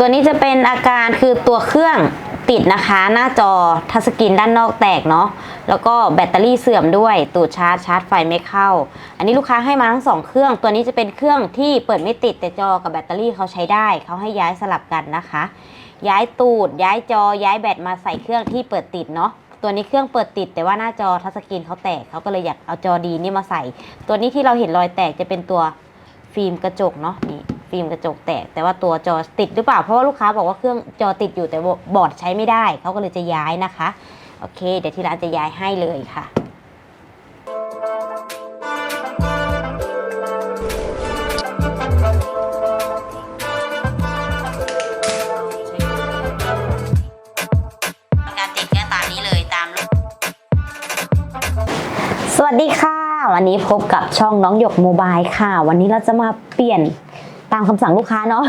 ตัวนี้จะเป็นอาการคือตัวเครื่องติดนะคะ หน้าจอทัชสกรีนด้านนอกแตกเนาะแล้วก็แบตเตอรี่เสื่อมด้วยตูดชาร์จชาร์จไฟไม่เข้า อันนี้ลูกค้าให้มาทั้งสองเครื่อง ตัวนี้จะเป็นเครื่องที่เปิดไม่ติดแต่จอกับแบตเตอรี่เขาใช้ได้ เขาให้ย้ายสลับกันนะคะ ย้ายตูด ย้ายจอย้ายแบตมาใส่เครื่องที่เปิดติดเนาะตัวนี้เครื่องเปิดติดแต่ว่าหน้าจอทัชสกรีนเขาแตกเขาก็เลยอยากเอาจอดีนี่มาใส่ ตัวนี้ที่เราเห็นรอยแตกจะเป็นตัวฟิล์มกระจกเนาะนี่ ฟิล์มกระจกแตก แต่ว่าตัวจอติดหรือเปล่า เพราะว่าลูกค้าบอกว่าเครื่องจอติดอยู่แต่ว่าบอร์ดใช้ไม่ได้ เขาก็เลยจะย้ายนะคะ โอเค เดี๋ยวที่ร้านจะย้ายให้เลยค่ะการติดก็ตามนี้เลยตามรูปสวัสดีค่ะ วันนี้พบกับช่องน้องหยกโมบายค่ะ วันนี้เราจะมาเปลี่ยน ตามคำสั่งลูกค้าเนาะ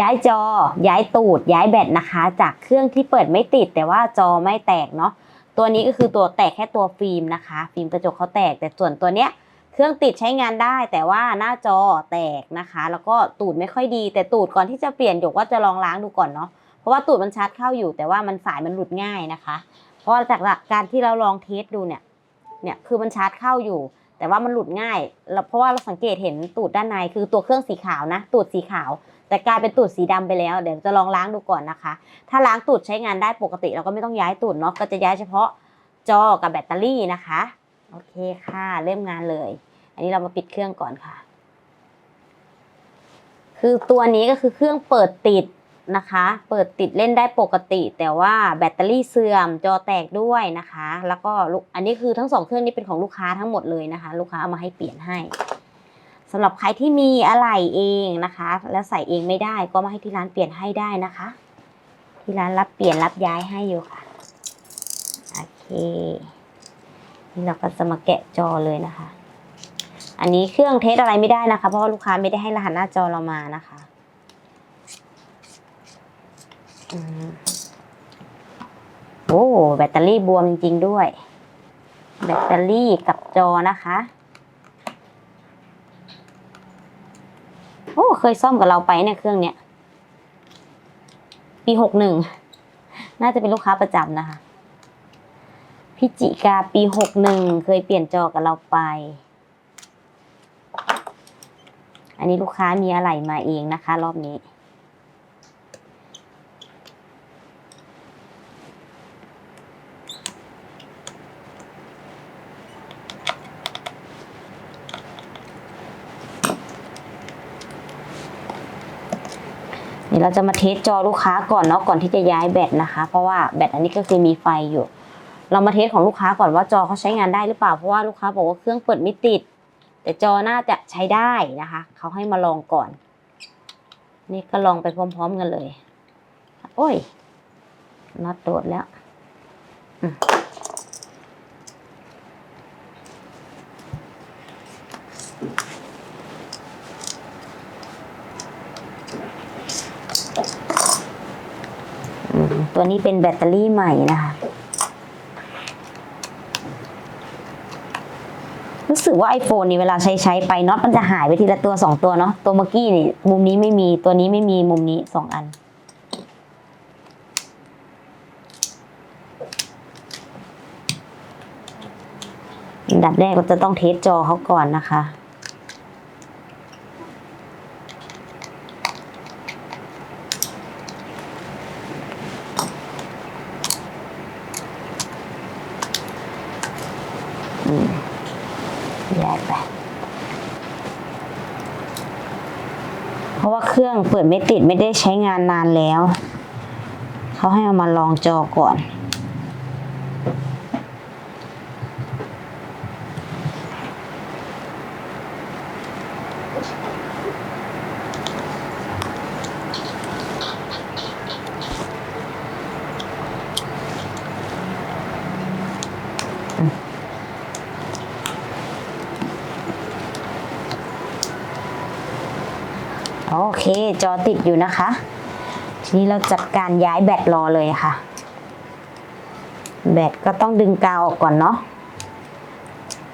ย้ายจอ ย้ายตูด ย้ายแบตนะคะ จากเครื่องที่เปิดไม่ติด แต่ว่าจอไม่แตกเนาะ ตัวนี้ก็คือตัวแตกแค่ตัวฟิล์มนะคะ ฟิล์มกระจกเขาแตก แต่ส่วนตัวเนี้ยเครื่องติดใช้งานได้แต่ว่าหน้าจอแตกนะคะ แล้วก็ตูดไม่ค่อยดี แต่ตูดก่อนที่จะเปลี่ยนหยกว่าจะลองล้างดูก่อนเนาะเพราะว่าตูดมันชาร์จเข้าอยู่แต่ว่ามันสายมันหลุดง่ายนะคะ เพราะว่าจากการที่เราลองเทสดูเนี่ยเนี่ยคือมันชาร์จเข้าอยู่ แต่ว่ามันหลุดง่ายแล้วเพราะว่าเราสังเกตเห็นตูดด้านในคือตัวเครื่องสีขาวนะ ตูดสีขาว แต่กลายเป็นตูดสีดำไปแล้ว เดี๋ยวจะลองล้างดูก่อนนะคะ ถ้าล้างตูดใช้งานได้ปกติ เราก็ไม่ต้องย้ายตูดเนาะก็จะย้ายเฉพาะจอกับแบตเตอรี่นะคะโอเคค่ะเริ่มงานเลย อันนี้เรามาปิดเครื่องก่อนค่ะ คือตัวนี้ก็คือเครื่องเปิดติด นะคะ เปิดติดเล่นได้ปกติ แต่ว่าแบตเตอรี่เสื่อมจอแตกด้วยนะคะ แล้วก็อันนี้คือทั้งสองเครื่องนี้เป็นของลูกค้าทั้งหมดเลยนะคะ ลูกค้าเอามาให้เปลี่ยนให้สำหรับใครที่มีอะไรเองนะคะ แล้วใส่เองไม่ได้ก็มาให้ที่ร้านเปลี่ยนให้ได้นะคะ ที่ร้านรับเปลี่ยนรับย้ายให้อยู่ค่ะโอเคนี่เราก็จะมาแกะจอเลยนะคะ อันนี้เครื่องเทสอะไรไม่ได้นะคะ เพราะลูกค้าไม่ได้ให้รหัสหน้าจอเรามานะคะอืม โอ้แบตเตอรี่บวมจริง ๆ ด้วย แบตเตอรี่กับจอนะคะ โอ้ เคยซ่อมกับเราไปเนี่ยเครื่องเนี้ย ปีหกหนึ่ง น่าจะเป็นลูกค้าประจำนะคะ พิจิกาปีหกหนึ่งเคยเปลี่ยนจอกับเราไป อันนี้ลูกค้ามีอะไรมาเองนะคะ รอบนี้ นี่เราจะมาเทสจอลูกค้าก่อนเนาะก่อนที่จะย้ายแบตนะคะ เพราะว่าแบตอันนี้ก็คือมีไฟอยู่ เรามาเทสของลูกค้าก่อนว่าจอเขาใช้งานได้หรือเปล่าเพราะว่าลูกค้าบอกว่าเครื่องเปิดไม่ติด แต่จอน่าจะใช้ได้นะคะเขาให้มาลองก่อน นี่ก็ลองไปพร้อม ๆ กันเลย โอ้ยน็อตโดดแล้วอืมอืม ตัวนี้เป็นแบตเตอรี่ใหม่นะคะ รู้สึกว่า iPhone นี่เวลาใช้ใช้ไปน็อตมันจะหายไปทีละตัวสองตัวเนาะตัวเมื่อกี้นี่ มุมนี้ไม่มีตัวนี้ไม่มีมุมนี้สองอันอันดับแรกเราจะต้องเทสจอเขาก่อนนะคะ อืมย้ายไป เพราะว่าเครื่องเปิดไม่ติดไม่ได้ใช้งานนานแล้ว เขาให้เอามาลองจอก่อน จอติดอยู่นะคะ ทีนี้เราจัดการย้ายแบตรอเลยค่ะ แบตก็ต้องดึงกาวออกก่อนเนาะ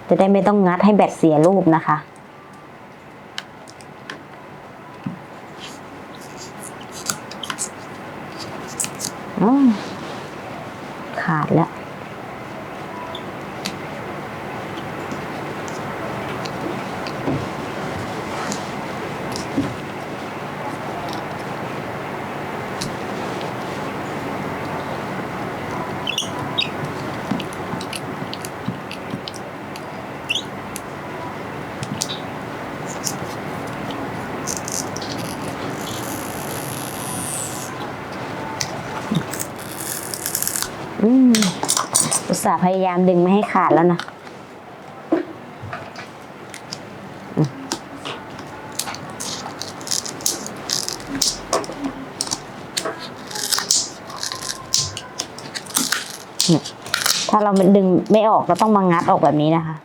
จะได้ไม่ต้องงัดให้แบตเสียรูปนะคะ อ อาวขาดแล้ว อืมอุตส่าห์พยายามดึงไม่ให้ขาดแล้วนะถ้าเราดึงไม่ออกเราต้องมางัดออกแบบนี้นะคะ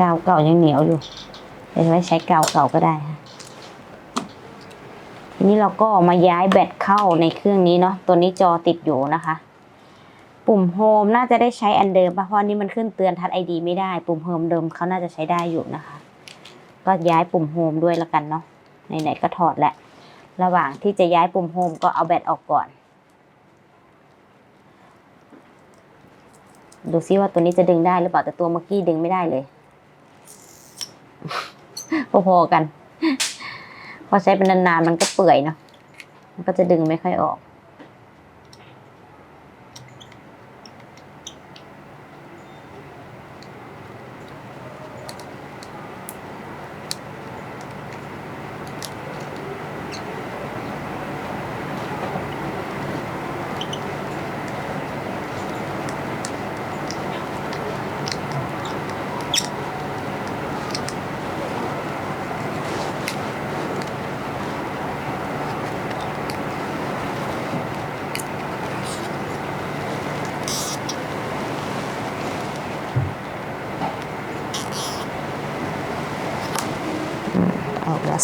กาวเก่ายังเหนียวอยู่เดี๋ยวไว้ใช้กาวเก่าก็ได้ค่ะ นี้เราก็มาย้ายแบตเข้าในเครื่องนี้เนาะ ตัวนี้จอติดอยู่นะคะ ปุ่มโฮมน่าจะได้ใช้อันเดิมปะเพราะนี้มันขึ้นเตือนทัดไอดีไม่ได้ ปุ่มโฮมเดิมเขาน่าจะใช้ได้อยู่นะคะ ก็ย้ายปุ่มโฮมด้วยละกันเนาะ ไหนๆก็ถอดแหละ ระหว่างที่จะย้ายปุ่มโฮมก็เอาแบตออกก่อน ดูซิว่าตัวนี้จะดึงได้หรือเปล่า แต่ตัวเมื่อกี้ดึงไม่ได้เลย พอๆกัน พอใช้เป็นนานๆมันก็เปื่อยเนาะมันก็จะดึงไม่ค่อยออก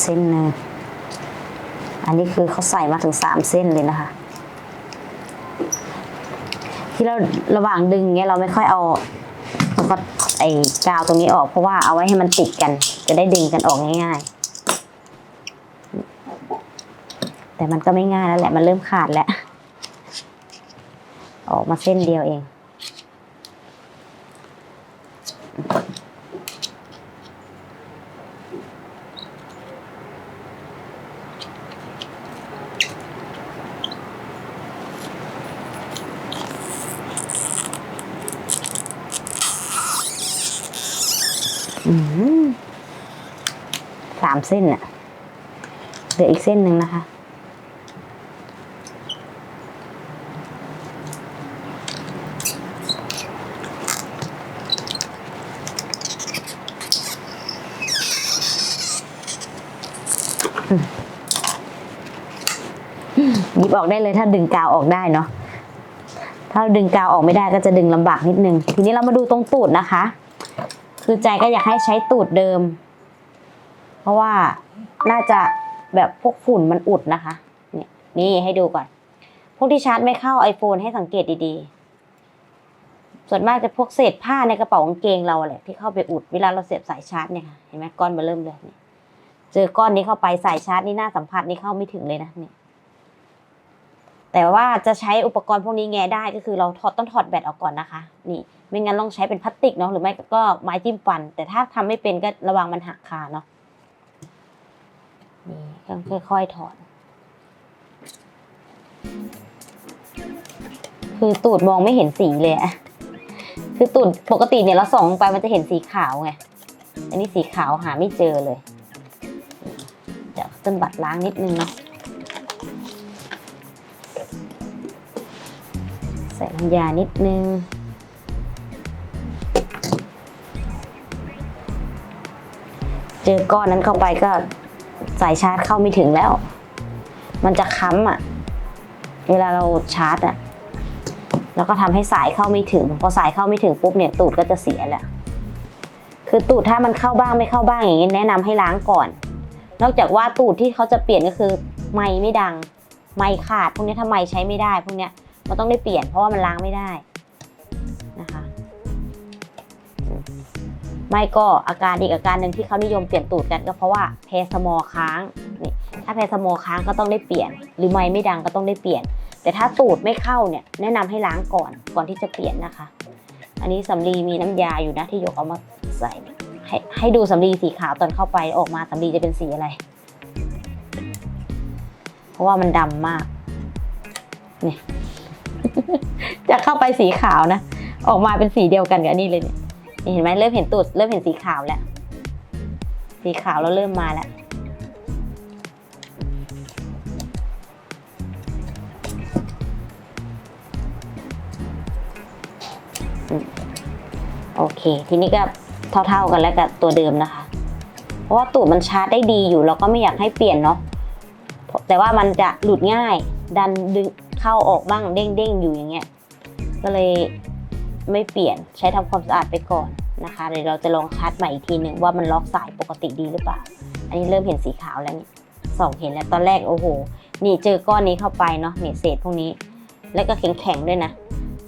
ส้นหนึ่งอันนี้คือเขาใส่มาถึงสามเส้นเลยนะคะ ที่เราระหว่างดึงเงี้ยเราไม่ค่อยเอาแล้วก็ไอ้กาวตรงนี้ออก เพราะว่าเอาไว้ให้มันติดกัน จะได้ดึงกันออกง่ายๆ แต่มันก็ไม่ง่ายแล้วแหละมันเริ่มขาดแล้ว ออกมาเส้นเดียวเอง สามเส้นอะเหลืออีกเส้นหนึ่งนะคะ หยิบออกได้เลยถ้าดึงกาวออกได้เนาะ ถ้าดึงกาวออกไม่ได้ก็จะดึงลำบากนิดนึง ทีนี้เรามาดูตรงตูดนะคะ คือใจก็อยากให้ใช้ตูดเดิม เพราะว่าน่าจะแบบพวกฝุ่นมันอุดนะคะ เนี่ยนี่ให้ดูก่อน พวกที่ชาร์จไม่เข้า iPhone ให้สังเกตดีๆ ส่วนมากจะพวกเศษผ้าในกระเป๋ากางเกงเราแหละที่เข้าไปอุดเวลาเราเสียบสายชาร์จเนี่ยค่ะเห็นไหมก้อนมาเริ่มเลยเจอก้อนนี้เข้าไปสายชาร์จนี่หน้าสัมผัสนี่เข้าไม่ถึงเลยนะเนี่ย แต่ว่าจะใช้อุปกรณ์พวกนี้แงได้ก็คือเราถอดต้องถอดแบตออกก่อนนะคะ นี่ไม่งั้นต้องใช้เป็นพลาสติกเนาะหรือไม่ก็ไม้จิ้มฟัน แต่ถ้าทำไม่เป็นก็ระวังมันหักคาเนาะนี่ต้องค่อยๆถอดคือตูดมองไม่เห็นสีเลยอะคือตูดปกติเนี่ยเราส่องลงไปมันจะเห็นสีขาวไง อันนี้สีขาวหาไม่เจอเลยเดี๋ยวต้นบัตรล้างนิดนึงเนาะ ใส่น้ำยานิดนึง เจอก้อนนั้นเข้าไปก็สายชาร์จเข้าไม่ถึงแล้ว มันจะค้ำอะ เวลาเราชาร์จอะ แล้วก็ทำให้สายเข้าไม่ถึง พอสายเข้าไม่ถึงปุ๊บเนี่ยตูดก็จะเสียแหละคือตูดถ้ามันเข้าบ้างไม่เข้าบ้างอย่างนี้แนะนำให้ล้างก่อน นอกจากว่าตูดที่เขาจะเปลี่ยนก็คือ ไม้ไม่ดัง ไม้ขาด พวกนี้ถ้าไมใช้ไม่ได้ พวกเนี้ย มันต้องได้เปลี่ยนเพราะว่ามันล้างไม่ได้นะคะ ไม่ก็อาการอีกอาการหนึ่งที่เขานิยมเปลี่ยนตูดกันก็เพราะว่าแพสมอค้างนี่ถ้าแพสมอค้างก็ต้องได้เปลี่ยน หรือไม่ไม่ดังก็ต้องได้เปลี่ยน แต่ถ้าตูดไม่เข้าเนี่ยแนะนำให้ล้างก่อนก่อนที่จะเปลี่ยนนะคะ อันนี้สำลีมีน้ำยาอยู่นะที่ยกเอามาใส่ให้ให้ดูสำลีสีขาวตอนเข้าไปออกมาสำลีจะเป็นสีอะไร เพราะว่ามันดำมากนี่ จะเข้าไปสีขาวนะ ออกมาเป็นสีเดียวกันกับนี่เลยเนี่ยนี่เห็นไหมเริ่มเห็นตูดเริ่มเห็นสีขาวแล้ว สีขาวแล้วเริ่มมาแล้วโอเค ทีนี้ก็เท่าๆกันแล้วกับตัวเดิมนะคะ เพราะว่าตูดมันชาร์จได้ดีอยู่เราก็ไม่อยากให้เปลี่ยนเนาะแต่ว่ามันจะหลุดง่าย ดันดึง เข้าออกบ้างเด้งๆอยู่อย่างเงี้ยก็เลยไม่เปลี่ยนใช้ทำความสะอาดไปก่อนนะคะเดี๋ยวเราจะลองชาร์จใหม่อีกทีหนึ่งว่ามันล็อกสายปกติดีหรือเปล่า อันนี้เริ่มเห็นสีขาวแล้วนี่สองเห็นแล้วตอนแรกโอ้โห นี่เจอก้อนนี้เข้าไปเนาะเนี่ยเศษพวกนี้ แล้วก็แข็งๆด้วยนะ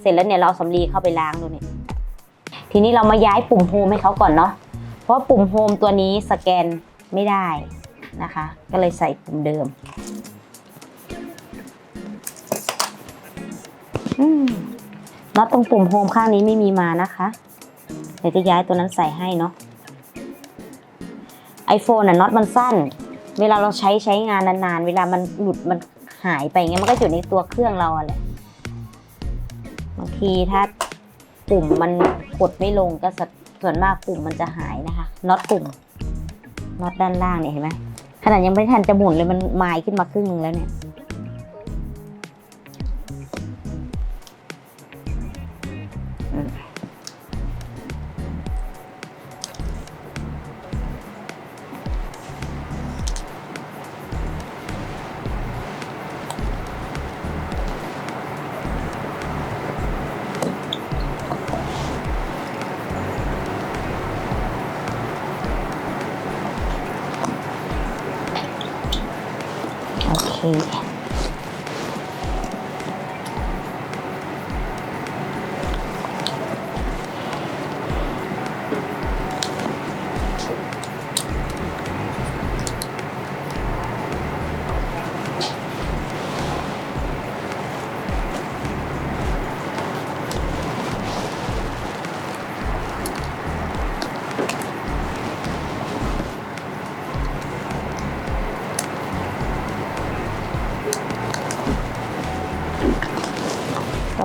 เสร็จแล้วเนี่ยเราเอาสำลีเข้าไปล้างดูเนี่ยทีนี้เรามาย้ายปุ่มโฮมให้เขาก่อนเนาะเพราะปุ่มโฮมตัวนี้สแกนไม่ได้นะคะ ก็เลยใส่ปุ่มเดิม น็อตตรงปุ่มโฮมข้างนี้ไม่มีมานะคะ เดี๋ยวจะย้ายตัวนั้นใส่ให้เนาะ iPhone น่ะน็อตมันสั้น เวลาเราใช้ใช้งานนานๆ เวลามันหลุดมันหายไปเงี้ยมันก็อยู่ในตัวเครื่องเราแหละ บางทีถ้าปุ่มมันกดไม่ลงก็สะส่วนมากปุ่มมันจะหายนะคะ น็อตปุ่ม น็อตด้านล่างเนี่ยเห็นไหมขนาดยังไม่ทันจะหมุนเลยมันมายขึ้นมาครึ่งนึงแล้วเนี่ย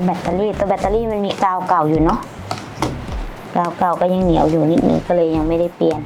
แบตเตอรี่ตัวแบตเตอรี่มันมีกาวเก่าอยู่เนาะกาวเก่าก็ยังเหนียวอยู่นิดนึงก็เลยยังไม่ได้เปลี่ยน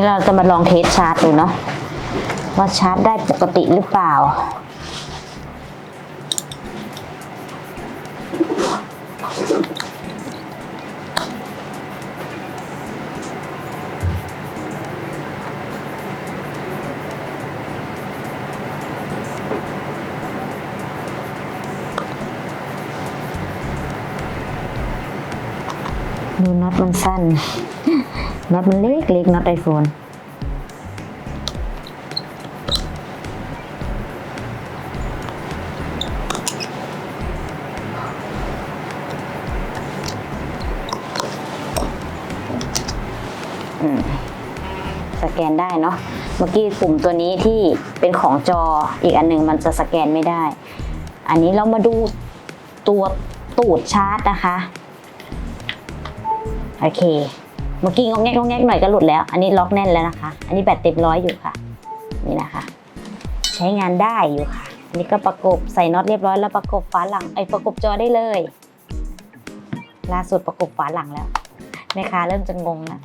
นี่เราจะมาลองเทสชาร์จดูเนาะว่าชาร์จได้ปกติหรือเปล่า ดูน็อตมันสั้น น็อตมันเล็กเล็กน็อตไอโฟนสแกนได้เนาะ เมื่อกี้ปุ่มตัวนี้ที่เป็นของจออีกอันหนึ่งมันจะสแกนไม่ได้ อันนี้เรามาดูตัวตูดชาร์จนะคะ โอเค เมื่อกี้งองแงกงองแงกหน่อยก็หลุดแล้ว อันนี้ล็อกแน่นแล้วนะคะ อันนี้แบตเต็มร้อยอยู่ค่ะ นี่นะคะ ใช้งานได้อยู่ค่ะ อันนี้ก็ประกบใส่น็อตเรียบร้อยแล้วประกบฝาหลังไอ้ประกบจอได้เลย ล่าสุดประกบฝาหลังแล้วแม่ค้าเริ่มจะงงนะ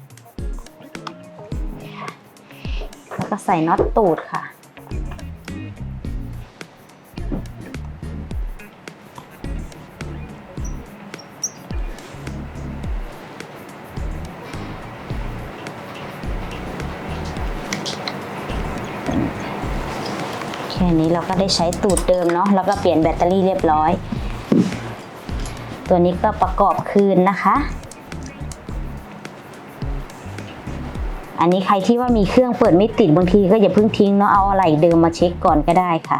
แล้วก็ใส่น็อตตูดค่ะ ก็ได้ใช้ตูดเดิมเนาะแล้วก็เปลี่ยนแบตเตอรี่เรียบร้อย ตัวนี้ก็ประกอบคืนนะคะ อันนี้ใครที่ว่ามีเครื่องเปิดไม่ติดบางทีก็อย่าเพิ่งทิ้งเนาะเอาอะไรเดิมมาเช็คก่อนก็ได้ค่ะ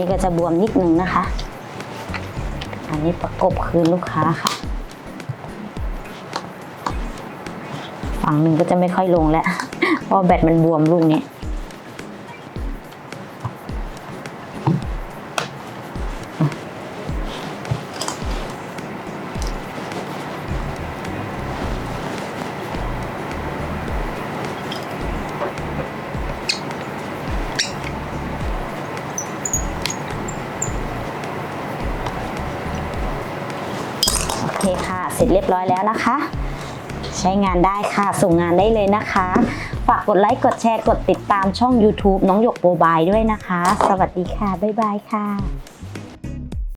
นี้ก็จะบวมนิดนึงนะคะ อันนี้ประกบคืนลูกค้าค่ะ ฝั่งหนึ่งก็จะไม่ค่อยลงแล้วเพราะแบตมันบวมลูกนี้ ร็จเรียบร้อยแล้วนะคะ ใช้งานได้ค่ะ ส่งงานได้เลยนะคะ ฝากกดไลค์ กดแชร์ กดติดตามช่อง YouTube น้องหยกโบบายด้วยนะคะ สวัสดีค่ะ บ๊ายบายค่ะ